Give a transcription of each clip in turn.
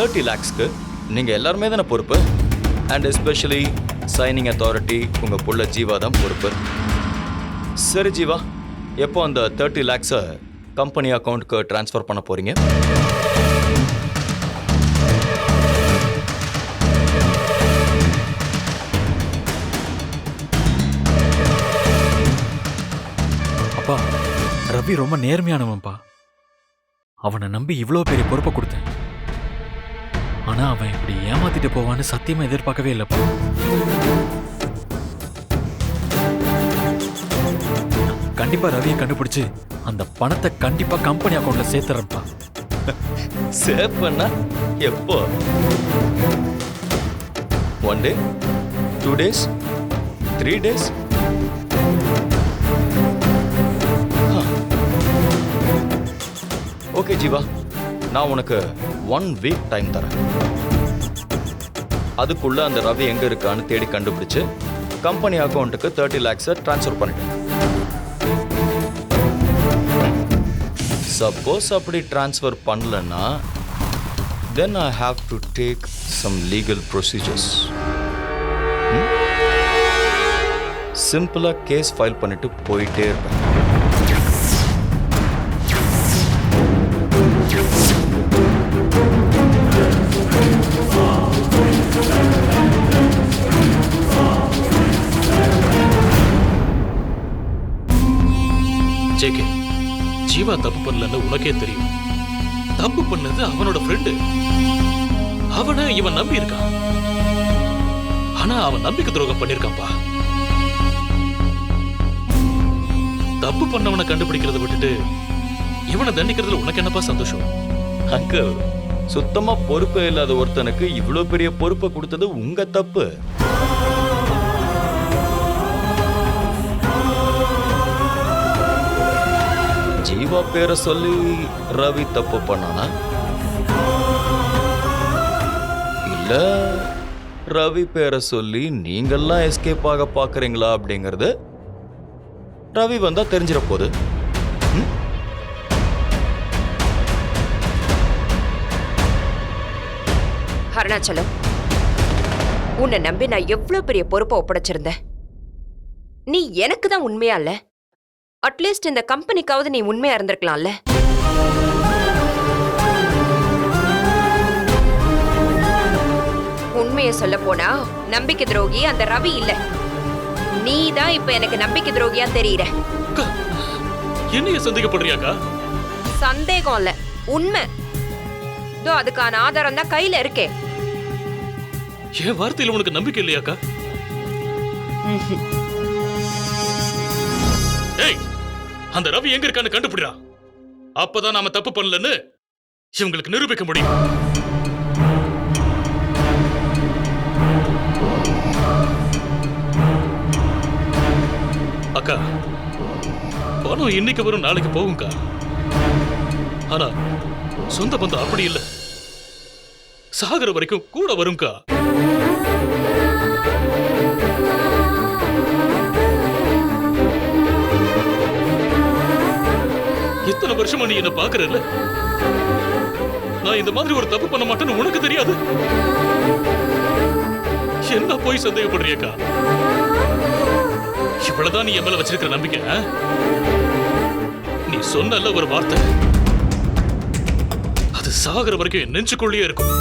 Thirty லேக்ஸ்க்கு நீங்கள் எல்லாருமே தானே பொறுப்பு? அண்ட் எஸ்பெஷலி சைனிங் அத்தாரிட்டி உங்கள் புள்ள ஜீவா தான் பொறுப்பு. சரி ஜீவா எப்போ அந்த தேர்ட்டி லேக்ஸை கம்பெனி அக்கௌண்ட்டுக்கு ட்ரான்ஸ்ஃபர் பண்ண போகிறீங்க அப்பா ரவி ரொம்ப நேர்மையானவன்ப்பா. அவனை நம்பி இவ்வளோ பெரிய பொறுப்பை கொடுத்தேன். ஆனா அவன் இப்படி ஏமாத்திட்டு போவான்னு சத்தியமா எதிர்பார்க்கவே இல்லைப்பா கண்டிப்பா ரவியை கண்டுபிடிச்சு அந்த பணத்தை கண்டிப்பா கம்பெனி அக்கௌண்ட்ல சேர்த்துறேன்ப்பா. சேவ் பண்ண எப்போ one day two days three days okay Jeeva நான் உனக்கு ஒன் வீக் டைம் தரேன். அதுக்குள்ளே அந்த ரவி எங்கே இருக்கான்னு தேடி கண்டுபிடிச்சு கம்பெனி அக்கௌண்ட்டுக்கு தேர்ட்டி லேக்ஸை ட்ரான்ஸ்ஃபர் பண்ணிட்டேன். சப்போஸ் அப்படி ட்ரான்ஸ்ஃபர் பண்ணலன்னா then I have to take some legal procedures சிம்பிளாக கேஸ் ஃபைல் பண்ணிட்டு போயிட்டே இருப்பேன். ஜீவா தப்பு பண்ணலன்னு உனக்கே தெரியும். தப்பு பண்ணது அவனோட ஃப்ரெண்டு அவனை இவன் நம்பி இருக்கான் ஆனா அவன் நம்பிக்கை துரோகம் பண்ணிருக்கான்ப்பா தப்பு பண்ணவனை கண்டுபிடிக்கிறத விட்டுட்டு இவனை தண்டிக்கிறதுல உனக்கு என்னப்பா சந்தோஷம்? அங்கிள் சுத்தமா பொறுப்பே இல்லாத ஒருத்தனுக்கு இவ்வளவு பெரிய பொறுப்பை கொடுத்தது உங்க தப்பு. ஜீவா பேரை சொல்லி ரவி தப்பு பண்ணானா? இல்ல ரவி பேரை சொல்லி நீங்கள்லாம் எஸ்கேப் ஆக பாக்குறீங்களா அப்படிங்கறது ரவி வந்தா தெரிஞ்சிட போகுது அருணாச்சலம் உன்னை நம்பி நான் எவ்வளவு பெரிய பொறுப்பை ஒப்படைச்சிருந்தேன்? நீ எனக்கு தான் உண்மையா இல்லை? அட்லீஸ்ட் இந்த கம்பெனிக்காவது நீ உண்மையா இருந்திருக்கலாம்ல. உண்மையை சொல்ல போனா நம்பிக்கை துரோகி அந்த ரவி இல்ல. நீ தான் இப்ப எனக்கு நம்பிக்கை துரோகியா தெரியற. என்னைய சந்தேகப்படுறியாக்கா? சந்தேகம் இல்ல உண்மை. இதோ அதுக்கான ஆதாரம் தான் கையில இருக்கே. என் வார்த்தையில உனக்கு நம்பிக்கை இல்லையாக்கா? ஏய் அந்த ரவி எங்க இருக்கான்னு கண்டுபிடிடா. அப்பதான் நாம தப்பு பண்ணலன்னு இவங்களுக்கு நிரூபிக்க முடியும். அக்கா பணம் இன்னைக்கு வரும் நாளைக்கு போகும்க்கா. ஆனா சொந்த பந்தம் அப்படி இல்ல. சாகர வரைக்கும் கூட வரும்க்கா. இத்தனை வருஷமா நீ என்ன பாக்குறல்ல நான் இந்த மாதிரி ஒரு தப்பு பண்ண மாட்டேன்னு உனக்கு தெரியாது. என்ன போய் சந்தேகப்படுறியக்கா? இவ்வளவுதான் நீ என் மேல வச்சிருக்கிற நம்பிக்கை நீ சொன்னல ஒரு வார்த்தை. அது சாகிற வரைக்கும் என் நெஞ்சுக்குள்ளேயே இருக்கும்.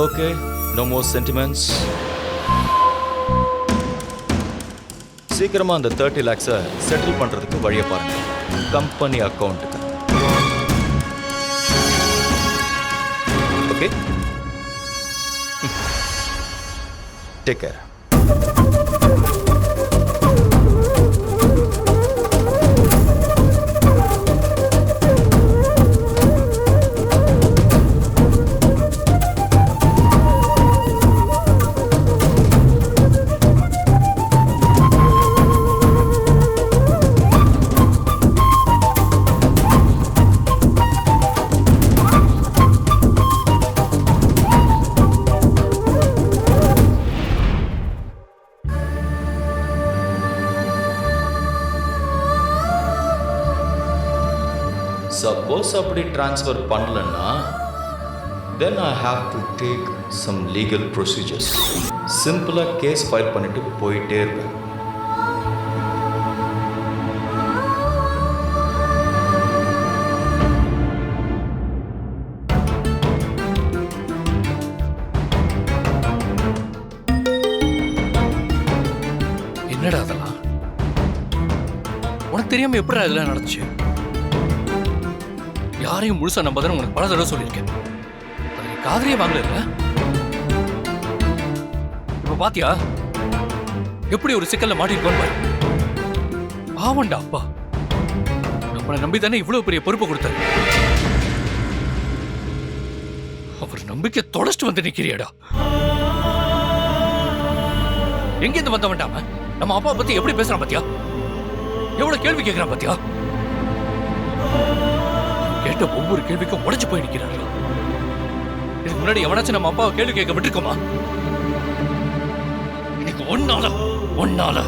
ஓகே நோ மோர் சென்டிமெண்ட்ஸ் சீக்கிரமா அந்த தேர்ட்டி லேக்ஸை செட்டில் பண்றதுக்கு வழியை பாருங்க. கம்பெனி அக்கௌண்ட்டுக்கு ஓகே டேக் கேர் சப்போஸ் அப்படி ட்ரான்ஸ்ஃபர் பண்ணலன்னா then I have to take some legal procedures சிம்பிளாக கேஸ் ஃபைல் பண்ணிட்டு போயிட்டே இருப்பேன். என்னடா அதெல்லாம்? உனக்கு தெரியாம எப்படிடா இதெல்லாம் நடந்துச்சு? யாரையும் முழுசா நம்பாதன்னு உனக்கு பல தடவை சொல்லியிருக்கேன். காதலியே வாங்கல இப்ப பாத்தியா? எப்படி ஒரு சிக்கல்ல மாட்டிருக்கோன்னு பாரு. பாவண்டா அப்பா. நம்மளை நம்பி தானே இவ்வளவு பெரிய பொறுப்பு கொடுத்தாரு. அவர் நம்பிக்கை தொலைச்சிட்டு வந்து நிக்கிறியாடா? எங்கேருந்து வந்த வேண்டாம நம்ம அப்பா பத்தி எப்படி பேசுறான் பாத்தியா? எவ்வளவு கேள்வி கேட்கிறான் பாத்தியா? கேட்ட ஒவ்வொரு கேள்விக்கும் உடைச்சு போய் நிக்கிறாரு. இதுக்கு முன்னாடி எவனாச்சும் நம்ம அப்பாவை கேள்வி கேட்க விட்டுருக்கோமா? இன்னைக்கு ஒன்னால ஒன்னால.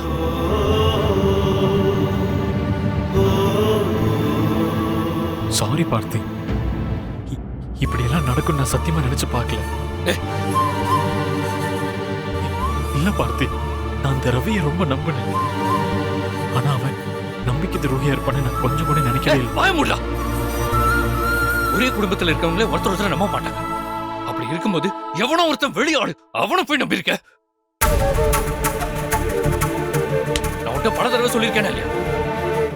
சாரி பார்த்தி இப்படியெல்லாம் நடக்கும் நான் சத்தியமா நினைச்சு பார்க்கல. இல்ல பார்த்தி நான் அந்த ரவியை ரொம்ப நம்பினேன். ஆனா அவன் நம்பிக்கை துரோகியா இருப்பான்னு நான் கொஞ்சம் கூட நினைக்கவே இல்லை. வாய மூடலா ஒரே குடும்பத்துல இருக்கவங்களே ஒருத்தர் ஒருத்தர் நம்ப மாட்டாங்க. அப்படி இருக்கும்போது எவனோ ஒருத்தன் வெளியாடு அவனை போய் நம்பியிருக்க? நான் உன்கிட்ட பல தடவை சொல்லியிருக்கேன் இல்லையா?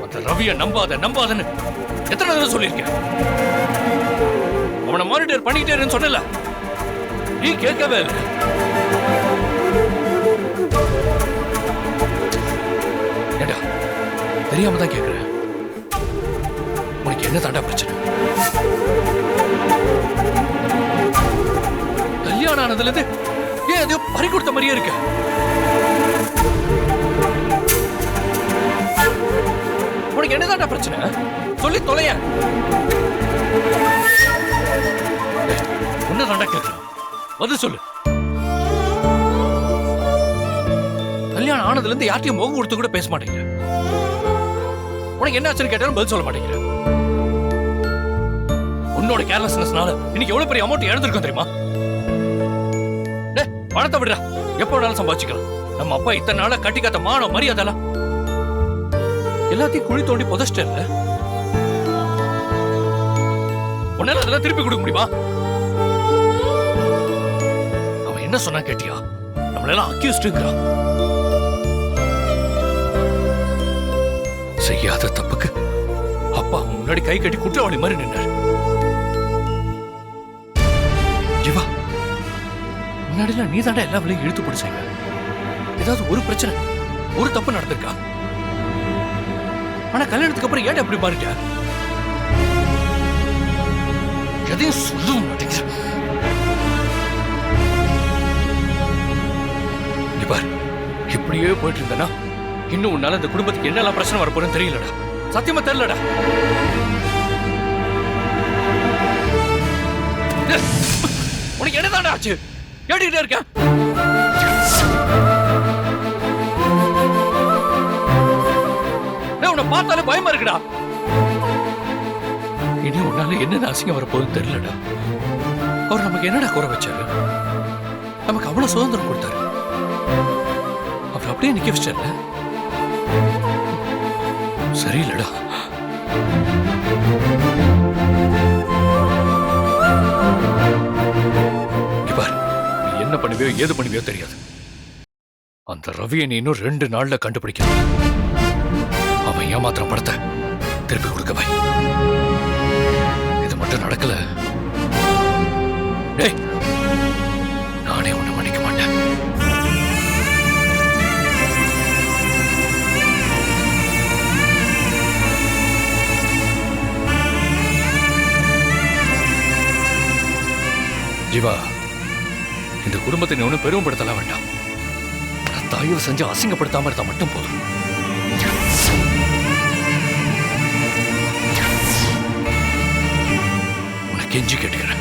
அந்த ரவிய நம்பாத நம்பாதன்னு எத்தனை தடவை சொல்லியிருக்கேன்? அவனை மானிட்டர் பண்ணிக்கிட்டே சொல்லல சொன்னல நீ கேட்கவே இல்லை. ஏண்டா தெரியாம தான் கேட்கிறேன் உனக்கு என்ன தாண்டா பிரச்சனை? இருந்து ஏன் எதையோ பறி கொடுத்த மாதிரியே இருக்கு? உனக்கு என்னதான்டா பிரச்சனை? சொல்லி தொலைய. உன்ன தாண்டா கேட்கிறேன் சொல்லு. கல்யாணம் ஆனதுல இருந்து யார்ட்டையும் முகம் கொடுத்து கூட பேச மாட்டேங்கிற. உனக்கு என்ன ஆச்சுன்னு கேட்டாலும் பதில் சொல்ல மாட்டேங்கிற. உன்னோட கேர்லெஸ்னஸ்னால இன்னைக்கு எவ்வளவு பெரிய அமௌண்ட் இழந்திருக்கோம் தெரியுமா? பணத்தை விடுறா. எப்போ வேணாலும் சம்பாதிச்சுக்கலாம். நம்ம அப்பா இத்தனை நாளா கட்டிக்காத மானம் மரியாதைலாம் எல்லாத்தையும் குழி தோண்டி புதைச்சிட்டல உன்னால அதெல்லாம் திருப்பி கொடுக்க முடியுமா? அவன் என்ன சொன்னா கேட்டியா? நம்மளெல்லாம் அக்யூஸ்டுங்கிறான் செய்யாத தப்புக்கு அப்பா முன்னாடி கை கட்டி குற்றவாளி மாதிரி நின்னாரு. முன்னாடிலாம் நீ தாண்டா எல்லா விலையும் இழுத்து போட்டு ஏதாவது ஒரு பிரச்சனை ஒரு தப்பு நடந்திருக்கா? ஆனா கல்யாணத்துக்கு அப்புறம் ஏன் அப்படி மாறிட்ட? எதையும் சொல்லவும் மாட்டேங்கிற இங்க இப்படியே போயிட்டு இருந்தனா இன்னும் உன்னால இந்த குடும்பத்துக்கு என்னெல்லாம் பிரச்சனை வரப்போறேன்னு தெரியலடா. சத்தியமா தெரியலடா. உனக்கு என்னதான்டா ஆச்சு? கேட்டுக்கிட்டே இருக்கேன். உன்னை பார்த்தாலே பயமா இருக்குடா. இனி உன்னால என்ன அசிங்கம் வரப்போகுதுன்னு தெரியலடா. அவர் நமக்கு என்னடா குறை வச்சாரு? நமக்கு அவ்வளவு சுதந்திரம் கொடுத்தாரு. அவர் அப்படியே நிக்க வச்சார்ல. சரியில்லடா. பண்ணுவியோ ஏது பண்ணுவியோ தெரியாது. அந்த ரவியை நீ இன்னும் ரெண்டு நாள்ல கண்டுபிடிக்கணும். அவன் ஏமாத்திரம் படத்தை திருப்பி கொடுக்க வை. இது மட்டும் நடக்கல. டேய் நானே ஒண்ணு மன்னிக்க மாட்டேன். ஜீவா இந்த குடும்பத்தை நீ ஒன்றும் பெருமைப்படுத்தலாம் வேண்டாம். தயவு செஞ்சு அசிங்கப்படுத்தாம இருந்தா மட்டும் போதும். உனக்கு கெஞ்சி கேட்டுக்கிறேன்.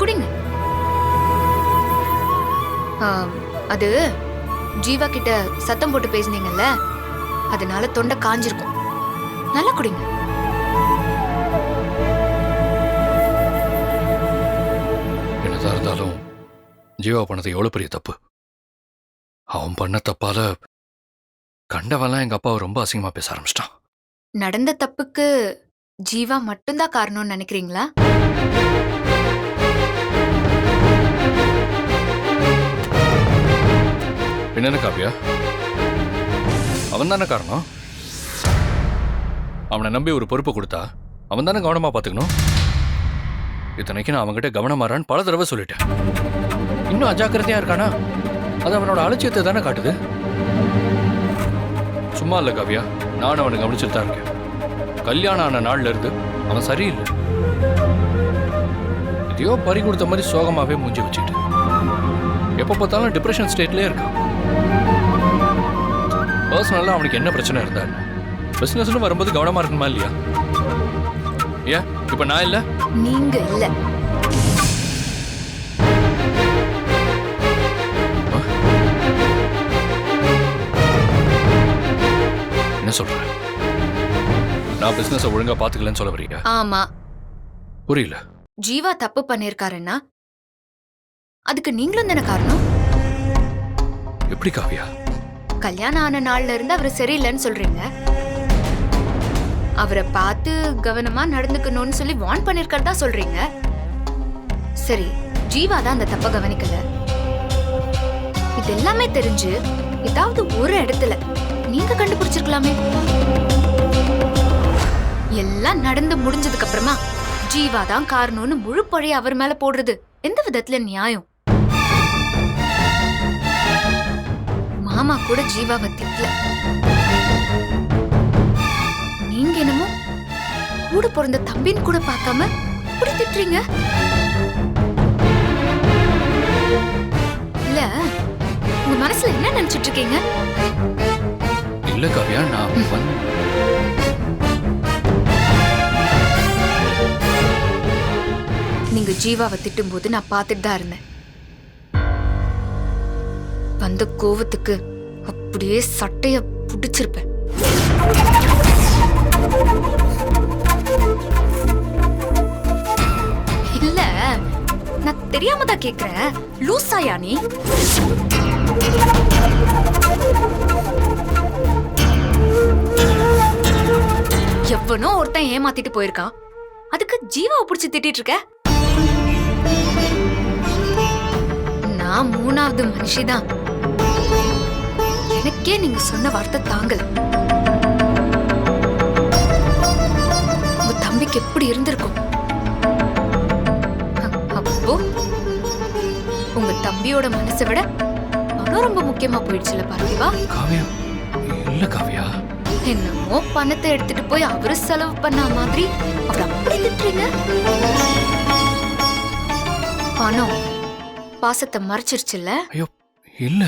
குடிங்க. அது ஜீவா கிட்ட சத்தம் போட்டு பேசினீங்கல்ல அதனால தொண்டை காஞ்சிருக்கும். நல்லா குடிங்க. என்னதான் இருந்தாலும் ஜீவா பண்ணது எவ்வளவு பெரிய தப்பு? அவன் பண்ண தப்பால கண்டவன்லாம் எங்க அப்பாவை ரொம்ப அசிங்கமா பேச ஆரம்பிச்சிட்டான். நடந்த தப்புக்கு ஜீவா மட்டும்தான் காரணம்னு நினைக்கிறீங்களா? என்னென்ன காவியா அவன் தானே காரணம்? அவனை நம்பி ஒரு பொறுப்பு கொடுத்தா அவன் தானே கவனமா பார்த்துக்கணும்? இத்தனைக்கு நான் அவன்கிட்ட கவனமாறான்னு பல தடவை சொல்லிட்டேன். இன்னும் அஜாக்கிரதையா இருக்கானா? அது அவனோட அலட்சியத்தை தானே காட்டுது. சும்மா இல்ல காவியா. நான் அவனை கவனிச்சுட்டு தான் இருக்கேன். கல்யாணம் ஆன நாள்ல இருந்து அவன் சரியில்லை. எதையோ பறி கொடுத்த மாதிரி சோகமாவே மூஞ்சி வச்சுக்கிட்டு. எப்போ பார்த்தாலும் டிப்ரெஷன் ஸ்டேட்லயே இருக்கான். பர்சனலாக அவனுக்கு என்ன பிரச்சனை இருந்தா என்ன பிஸ்னஸ்னு வரும்போது கவனமா இருக்கணுமா இல்லையா? ஏன்? இப்போ நான் இல்லை? நீங்க இல்ல. என்ன சொல்ற? நான் பிசினஸை ஒழுங்கா பாத்துக்கலன்னு சொல்ல வரீங்க ஆமா. புரியல. ஜீவா தப்பு பண்ணிருக்காருன்னா? அதுக்கு நீங்களும் தானே காரணம்? எப்படி காவியா? கல்யாணம் ஆன நாள்ல இருந்து அவர் சரியில்லைன்னு சொல்றீங்க. அவரை பார்த்து கவனமா நடந்துக்கணும்னு சொல்லி வார்ன் பண்ணிருக்கிறதா சொல்றீங்க. சரி ஜீவா தான் அந்த தப்ப கவனிக்கல. இது எல்லாமே தெரிஞ்சு ஏதாவது ஒரு இடத்துல நீங்க கண்டுபிடிச்சிருக்கலாமே. எல்லாம் நடந்து முடிஞ்சதுக்கு அப்புறமா ஜீவா தான் காரணம்னு முழு பழைய அவர் மேல போடுறது. எந்த விதத்துல நியாயம்? மாமா கூட ஜீவாவை திட்டல. நீங்க என்னமோ கூட பிறந்த தம்பின்னு கூட பார்க்காம இப்படி திட்டுறீங்க? உங்க மனசுல என்ன நினைச்சிட்டு இருக்கீங்க இல்ல காவியா நான் வந்து நீங்க ஜீவாவை திட்டும்போது நான் பார்த்துட்டு தான் இருந்தேன். வந்த கோவத்துக்கு அப்படியே சட்டைய புடிச்சிருப்பேன். இல்ல நான் தெரியாம தான் கேக்குறேன். லூசாயா நீ? எவனோ ஒருத்தன் ஏமாத்திட்டு போயிருக்கான் அதுக்கு ஜீவாவை பிடிச்சி திட்டிட்டு இருக்க? நான் மூணாவது மனுஷிதான். எனக்கே நீங்க சொன்ன வார்த்தை தாங்கல. உங்க தம்பிக்கு எப்படி இருந்திருக்கும்? அப்போ உங்க தம்பியோட மனசை விட பணம் ரொம்ப முக்கியமா போயிடுச்சுல பார்த்திவா காவியா? இல்ல காவியா. என்னமோ பணத்தை எடுத்துட்டு போய் அவரு செலவு பண்ண மாதிரி. அவர் அப்படி திட்டுறீங்க? பணம். பாசத்தை மறைச்சிருச்சுல்ல? ஐயோ இல்ல.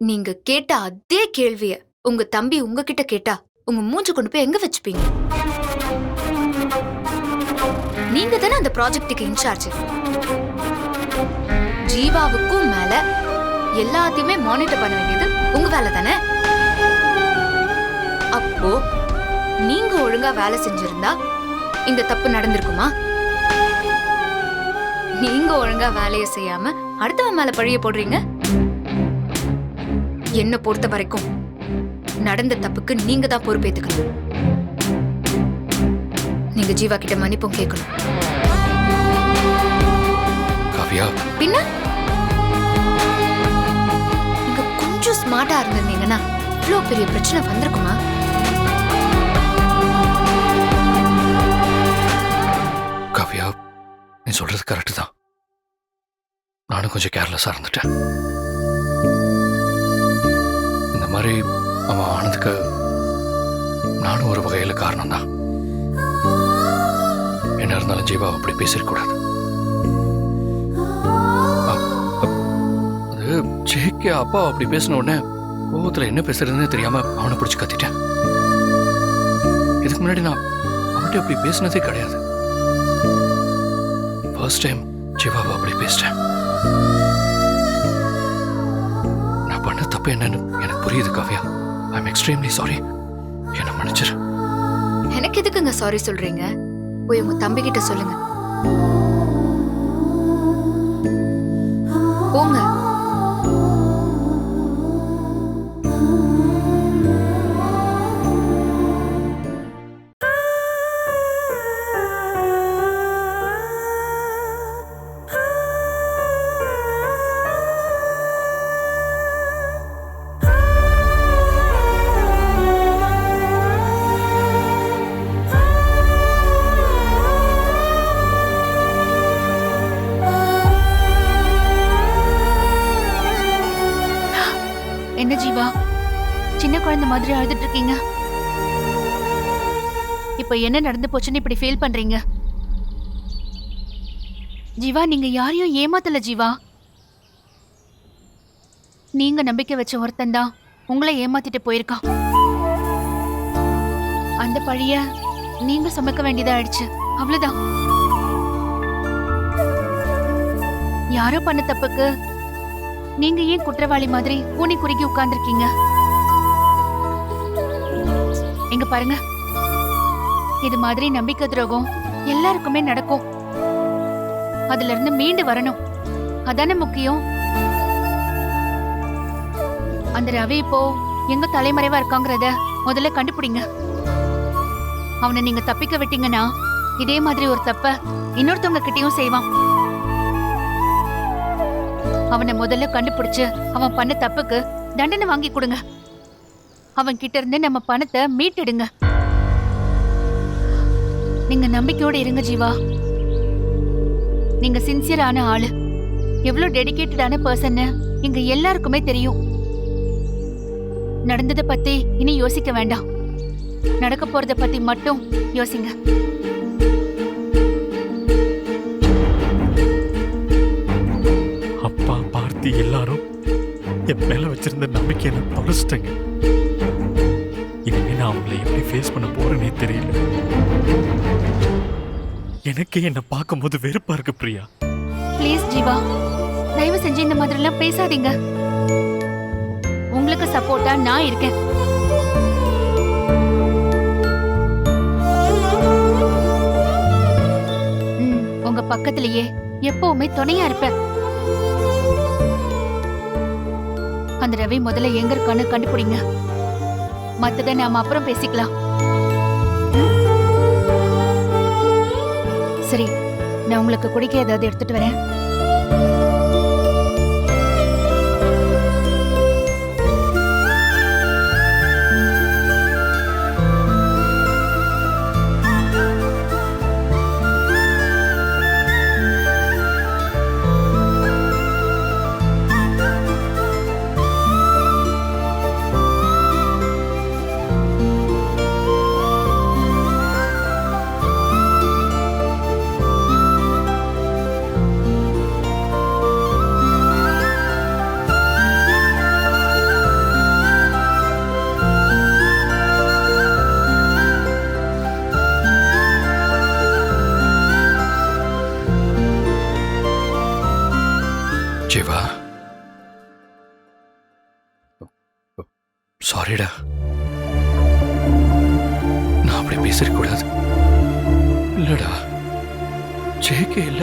நீங்க கேட்ட அதே கேள்விய உங்க தம்பி உங்ககிட்ட கேட்டா உங்க மூஞ்ச கொண்டு போய் எங்க வச்சுப்பீங்க? நீங்க தானே அந்த ப்ராஜெக்ட்டுக்கு இன்சார்ஜ் ஜீவாவுக்கும் மேல எல்லாத்தையுமே மானிட்டர் பண்ண வேண்டியது உங்க வேலை தானே? அப்போ நீங்க ஒழுங்கா வேலை செஞ்சிருந்தா இந்த தப்பு நடந்திருக்குமா? நீங்க ஒழுங்கா வேலையை செய்யாம அடுத்தவன் மேல பழிய போடுறீங்க? என்ன பொறுத்த வரைக்கும் நடந்த தப்புக்கு நீங்க தான் பொறுப்பேத்துக்கணும். நீங்க ஜீவா கிட்ட மன்னிப்பும் கேட்கணும். காவியா. பின்ன? ஸ்மார்ட்டா இருந்திருந்தீங்கன்னா இவ்வளோ பெரிய பிரச்சனை வந்திருக்குமா? காவியா நீ சொல்றது கரெக்ட் தான். நானும் கொஞ்சம் கேர்லெஸ்ஸா இருந்துட்டேன். இந்த மாதிரி அவன் ஆனதுக்கு நானும் ஒரு வகையில காரணம் தான் என்ன இருந்தாலும் ஜீவா அப்படி பேசிடக்கூடாது ஜேகே அப்பா அப்படி பேசின உடனே கோவத்துல என்ன பேசுறதுன்னு தெரியாம அவனை பிடிச்சி கத்திட்டேன். இதுக்கு முன்னாடி நான் அவன்கிட்ட அப்படி பேசினதே கிடையாது. ஃபர்ஸ்ட் டைம் ஜிவாவை அப்படி பேசிட்டேன். நான் பண்ண தப்பு என்னன்னு எனக்கு புரியுது Kavya. I am extremely sorry என்ன மன்னிச்சிரு. எனக்கு எதுக்குங்க சாரி சொல்றீங்க? போய் உங்க தம்பி கிட்ட சொல்லுங்க. போங்க. இப்போ என்ன நடந்து போச்சுன்னு இப்படி ஃபீல் பண்றீங்க? ஜீவா நீங்க யாரையும் ஏமாத்தல ஜீவா. நீங்க நம்பிக்கை வச்ச ஒருத்தன் தான் உங்களை ஏமாத்திட்டு போயிருக்கான். அந்த பழிய நீங்க சமைக்க வேண்டியதா ஆயிடுச்சு. அவ்வளவுதான். யாரோ பண்ண தப்புக்கு நீங்க ஏன் குற்றவாளி மாதிரி கூனி குறுகி உட்கார்ந்துருக்கீங்க? எங்க பாருங்க. இது மாதிரி நம்பிக்கை துரோகம் எல்லாருக்குமே நடக்கும். அதுல இருந்து மீண்டு வரணும். அதானே முக்கியம். அந்த ரவி இப்போ எங்க தலைமறைவா இருக்காங்கறத முதல்ல கண்டுபிடிங்க. அவனை நீங்க தப்பிக்க விட்டீங்கன்னா இதே மாதிரி ஒரு தப்ப இன்னொருத்தவங்க கிட்டயும் செய்வான். அவனை முதல்ல கண்டுபிடிச்சு அவன் பண்ண தப்புக்கு தண்டனை வாங்கி கொடுங்க. அவன் கிட்ட இருந்து நம்ம பணத்தை மீட்டெடுங்க. நீங்க நம்பிக்கையோட இருங்க ஜீவா. நீங்க சின்சியரான ஆளு. எவ்வளவு டெடிகேட்டடான பர்சன் இங்க எல்லாருக்குமே தெரியும். நடந்ததை பத்தி இனி யோசிக்க வேண்டாம். நடக்க போறத பத்தி மட்டும் யோசிங்க. அப்பா பார்த்தி எல்லாரும் என் மேல வச்சிருந்த நம்பிக்கையில நான் தொலைச்சிட்டேங்க நான் அவங்களை எப்படி ஃபேஸ் பண்ண போறேனே தெரியல. எனக்கே என்ன பார்க்கும்போது வெறுப்பா இருக்கு பிரியா. ப்ளீஸ் ஜீவா தயவு செஞ்சு இந்த மாதிரி எல்லாம் பேசாதீங்க. உங்களுக்கு சப்போர்ட்டா நான் இருக்கேன். உங்க பக்கத்திலேயே எப்பவுமே துணையா இருப்பேன். அந்த ரவி முதல்ல எங்க இருக்கான்னு கண்டுபிடிங்க. மத்தத நாம அப்புறம் பேசிக்கலாம். சரி நான் உங்களுக்கு குடிக்க ஏதாவது எடுத்துட்டு வரேன்.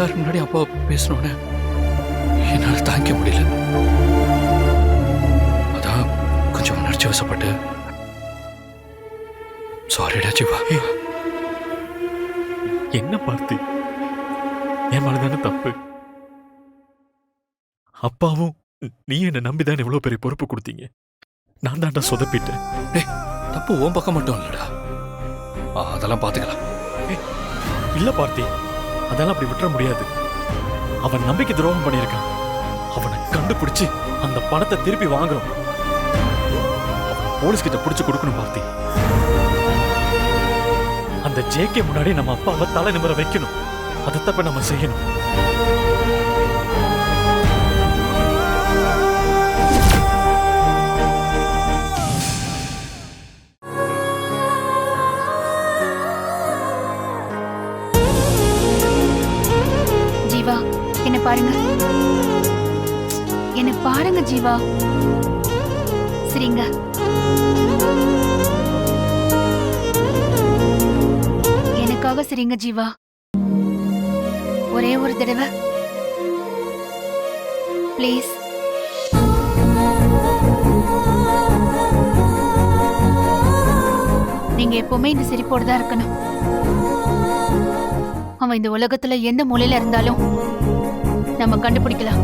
எல்லாரும் முன்னாடி அப்பா பேசணும்னு என்னால தாங்கிக்க முடியல. அதான் கொஞ்சம் உணர்ச்சி வசப்பட்டு. சாரிடா ஜீவா. என்ன பார்த்தி? என் மேலதானே தப்பு? அப்பாவும் நீ என்ன நம்பிதான் இவ்வளவு பெரிய பொறுப்பு கொடுத்தீங்க? நான் தான்டா சொதப்பிட்டேன். தப்பு உன் பக்கம் மட்டும் இல்லடா. அதெல்லாம் பாத்துக்கலாம். இல்ல பார்த்தி. அதெல்லாம் அப்படி விட்டுற முடியாது. அவன் நம்பிக்கை துரோகம் பண்ணியிருக்கான். அவனை கண்டுபிடிச்சு அந்த பணத்தை திருப்பி வாங்குறோம் போலீஸ் கிட்ட பிடிச்சு கொடுக்கணும் பார்த்தி. அந்த ஜேகே முன்னாடி நம்ம அப்பாவை தலை நிமிர வைக்கணும். அதை தப்ப நம்ம செய்யணும். ஜீவா என்ன பாருங்க. என்ன பாருங்க ஜீவா. சரிங்க. எனக்காக சரிங்க ஜீவா. ஒரே ஒரு தடவை. ப்ளீஸ் நீங்க எப்பவுமே இந்த சிரிப்போடு தான் இருக்கணும். அவன் இந்த உலகத்துல எந்த மூலையில இருந்தாலும் நம்ம கண்டுபிடிக்கலாம்.